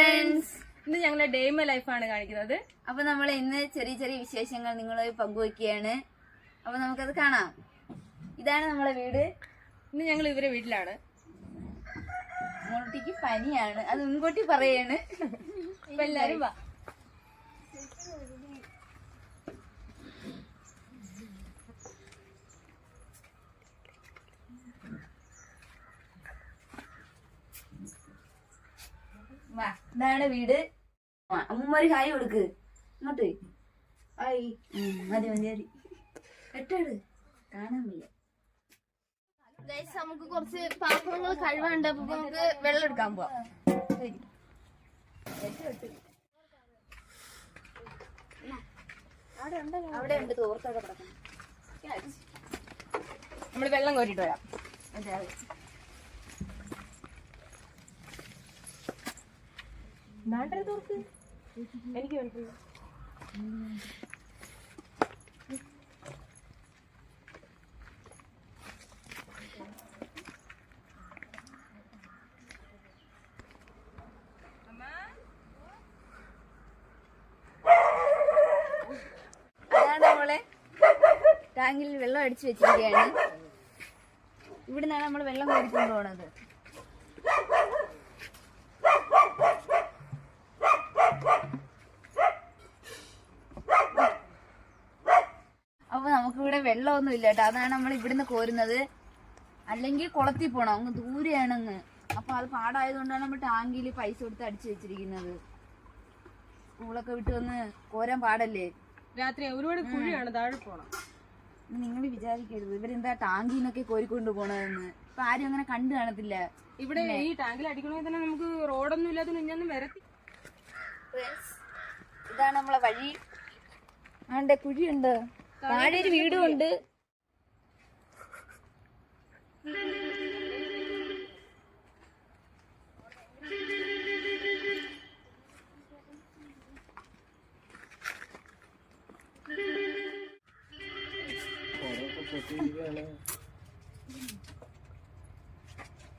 Friends ഇന്ന് ഡേമ ഡെയിമ ലൈഫാണ് കാണിക്കുന്നത്. അപ്പൊ നമ്മൾ ഇന്ന് ചെറിയ ചെറിയ വിശേഷങ്ങൾ നിങ്ങളുമായി പങ്കുവെക്കുകയാണ്. അപ്പൊ നമുക്കത് കാണാം. ഇതാണ് നമ്മളെ വീട്. ഇന്ന് ഞങ്ങൾ ഇവരെ വീട്ടിലാണ്. മുൻകുട്ടിക്ക് പനിയാണ്. അത് മുൻകൂട്ടി പറയാണ്. എല്ലാരും വാ. ഇതാണ് വീട്. അമ്മൂമ്മ ഒരു കായ് കൊടുക്ക്. ഇങ്ങോട്ട് ആയി. മതി മതി മതി. എട്ടെട് കാണാൻ വയ്യ. നമുക്ക് കുറച്ച് പാത്രങ്ങൾ കഴിവുണ്ട് അപ്പൊ നമുക്ക് വെള്ളം എടുക്കാൻ പോവാം. അവിടെ ഉണ്ട് തോർത്തൊക്കെ നമ്മൾ വെള്ളം കോരിട്ട് വരാം അതെ അതെ. എനിക്ക് നമ്മളെ ടാങ്കിൽ വെള്ളം അടിച്ചു വെച്ചിരിക്കുകയാണ്. ഇവിടുന്നാണ് നമ്മൾ വെള്ളം കുടിക്കൊണ്ട് പോണത് അപ്പൊ നമുക്കിവിടെ വെള്ളമൊന്നും ഇല്ല കേട്ടോ. അതാണ് നമ്മൾ ഇവിടുന്ന് കോരുന്നത്. അല്ലെങ്കിൽ കുളത്തിൽ പോണം. അങ്ങ് ദൂരെയാണ് അങ്ങ്. അപ്പൊ അത് പാടായതുകൊണ്ടാണ് നമ്മൾ ടാങ്കിൽ പൈസ കൊടുത്ത് അടിച്ചു വെച്ചിരിക്കുന്നത്. സ്കൂളൊക്കെ വിട്ട് വന്ന് കോരാൻ പാടല്ലേ? രാത്രി ഒരുപാട് കുഴിയാണ്. താഴെ പോണം. നിങ്ങൾ വിചാരിക്കരുത്. ഇവരെന്താ ടാങ്കിന്നൊക്കെ കോരിക്കൊണ്ട് പോണതെന്ന്? ഇപ്പൊ ആരും അങ്ങനെ കണ്ടു കാണത്തില്ല. ഇവിടെ ഈ ടാങ്കിൽ അടിക്കണമെങ്കിൽ തന്നെ നമുക്ക് റോഡൊന്നും ഇല്ലാത്ത ഇഞ്ഞൊന്നും വരത്തി ഇതാണ് നമ്മളെ വഴി. ആണ്ടെ കുഴിയുണ്ട്. താഴെ ഒരു വീടും ഉണ്ട്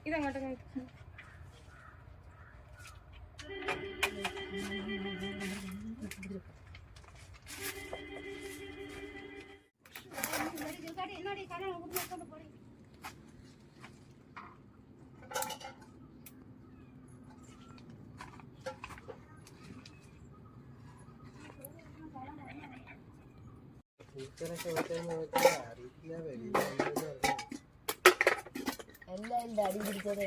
ഇതങ്ങോട്ട് എല്ലാം എന്റെ അടി പിടിച്ചത്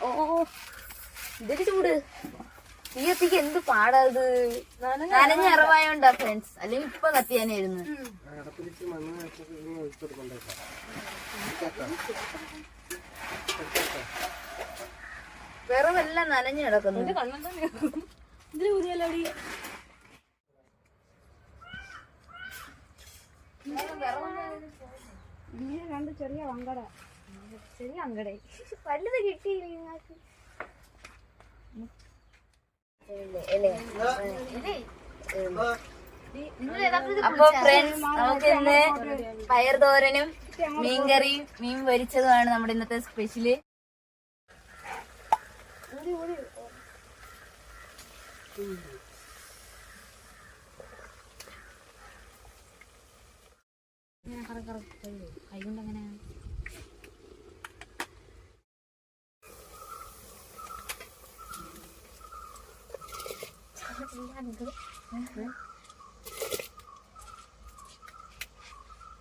ഓ ഇതൊരു ചൂട് തീ എന്ത് പാടാ ഇത് നനഞ്ഞ ഫ്രണ്ട്സ് അല്ലെങ്കിൽ ഇപ്പൊ കത്തിയാനായിരുന്നു. വിറവെല്ലാം നനഞ്ഞു കിടക്കുന്നു. പുതിയല്ലോടി ഇങ്ങനെ രണ്ട് ചെറിയ വങ്കട. ചെറിയ വങ്കട. വലുത് കിട്ടിയില്ല നിങ്ങൾക്ക്? അപ്പൊ ഫ്രണ്ട്സ് നമുക്ക് ഇന്ന് പയർ തോരനും മീൻകറിയും മീൻ വരിച്ചതുമാണ് നമ്മുടെ ഇന്നത്തെ സ്പെഷ്യൽ കൈകൊണ്ട്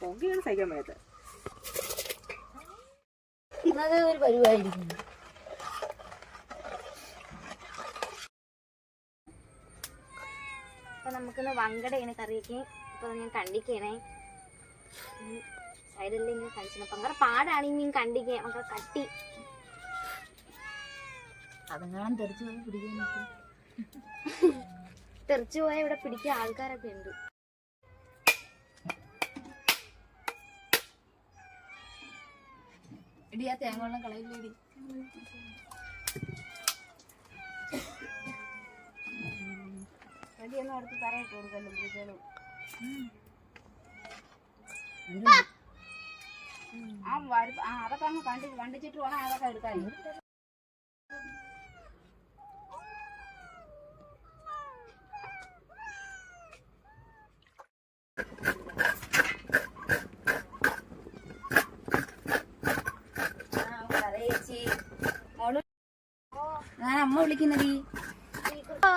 പൊങ്കിയാണ് സഹിക്കാൻ വയ്യാത്ത. ഒരു പരിപാടിയിരിക്കുന്നു അപ്പൊ നമുക്കിന്ന് വങ്കടയാണ് കറിയൊക്കെ. ഇപ്പൊ ഞാൻ കണ്ടിക്കണേ. സൈഡിൽ ഇങ്ങനെ കഴിച്ചു ഭയങ്കര പാടാണ് ഈ മീൻ കണ്ടിക്കാൻ നമുക്ക് കട്ടി. അതെങ്ങാനും തെറിച്ചു പോയി പിടിക്കാൻ തെറിച്ചു പോയാൽ ഇവിടെ പിടിക്കാൻ ആൾക്കാരൊക്കെ ഉണ്ട്. ഇടി ആ തേങ്ങ വെള്ളം കളയില്ലേടി. വടിയൊന്നും അടുത്ത് തറയിട്ട് കൊടുക്കല്ലോ മൃഗങ്ങളും ആ അതൊക്കെ അങ്ങ് കണ്ടി കണ്ടിച്ചിട്ട് വേണം അതൊക്കെ എടുക്കാൻ ചേച്ചി മോൾ ഞാൻ അമ്മ വിളിക്കുന്നടി. ആ.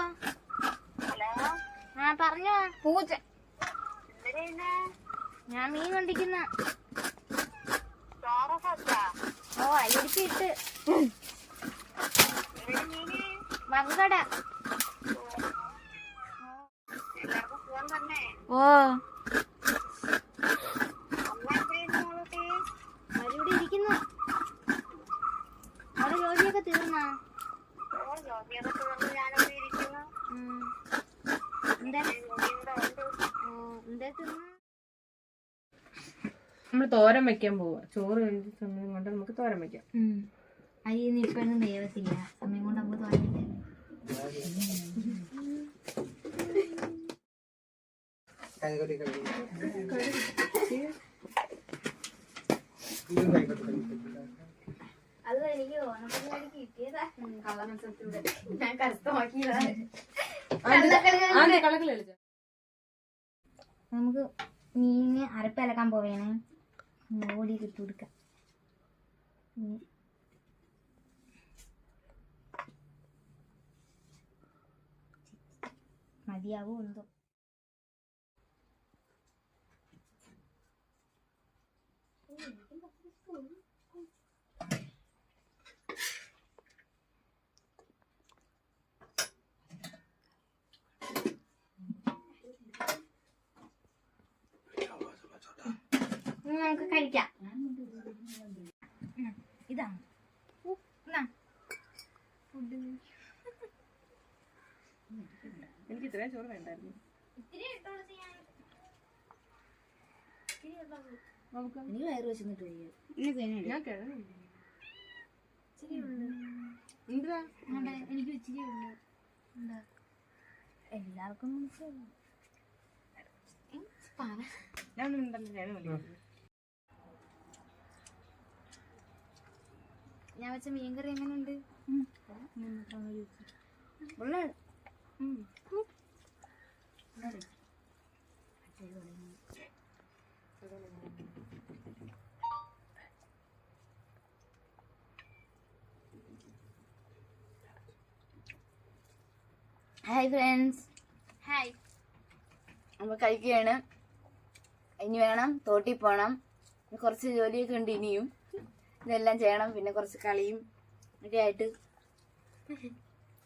പറഞ്ഞോ. പൂച്ച. ഞാൻ മീൻ കണ്ടിക്കുന്ന ഓ അരിച്ചിട്ട് വങ്കട ഓ അവരിവിടെ ഇരിക്കുന്നു അവിടെ ജോലിയൊക്കെ തീർന്നാ ഉം. എന്താ ഓ, എന്താ തിന്നാ നമ്മൾ തോരൻ വെക്കാൻ പോവാ. ചോറ് കഴിഞ്ഞ സമയം കൊണ്ട് നമുക്ക് തോരൻ വെക്കാം. അരി ഇപ്പൊന്നും വേവത്തില്ല. സമയം കൊണ്ട് നമുക്ക് തോന്നില്ല അത്. എനിക്ക് കിട്ടിയതാ നമുക്ക് മീന് അരപ്പിലക്കാൻ പോവേണേ. ഓടി ഇട്ട് കൊടുക്കാം ഉം. മതിയാവോ എന്തോ ഇനി നമുക്ക് കഴിക്കാം. ഇതാണ്. എനിക്ക് ഇത്രയും ചോറ് വേണ്ടായിരുന്നു. ഉള്ളത്. വയറ് വെച്ചിട്ട് ഞാൻ എനിക്ക് ഇച്ചിരി ഉള്ളു. എല്ലാവർക്കും. ഞാൻ ഉണ്ടല്ലോ കിഴങ്ങ് ഞാൻ വെച്ച മീൻ മീൻകറി എങ്ങനെയുണ്ട്? ഹായ് ഫ്രണ്ട്സ് ഹായ് നമ്മൾ കഴിക്കുകയാണ്. ഇനി വേണം തോട്ടിൽ പോകണം കുറച്ച് ജോലിയൊക്കെ ഉണ്ട് ഇനിയും. ഇതെല്ലാം ചെയ്യണം. പിന്നെ കുറച്ച് കളിയും ഒക്കെ ആയിട്ട്.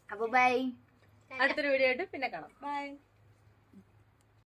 അപ്പോൾ ബൈ അടുത്തൊരു വീഡിയോ ആയിട്ട് പിന്നെ കാണാം. ബൈ